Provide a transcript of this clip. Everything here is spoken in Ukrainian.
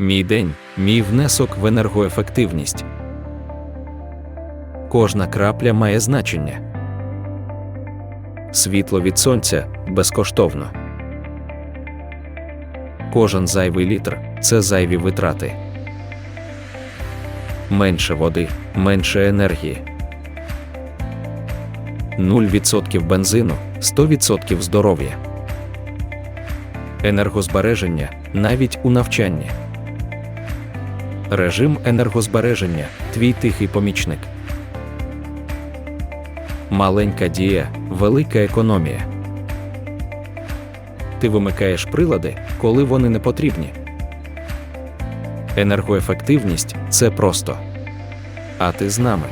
Мій день, мій внесок в енергоефективність. Кожна крапля має значення. Світло від сонця безкоштовно. Кожен зайвий літр це зайві витрати. Менше води, менше енергії. 0% бензину, 100% здоров'я. Енергозбереження навіть у навчанні. Режим енергозбереження твій тихий помічник. Маленька дія, велика економія. Ти вимикаєш прилади, коли вони не потрібні. Енергоефективність це просто. А ти з нами.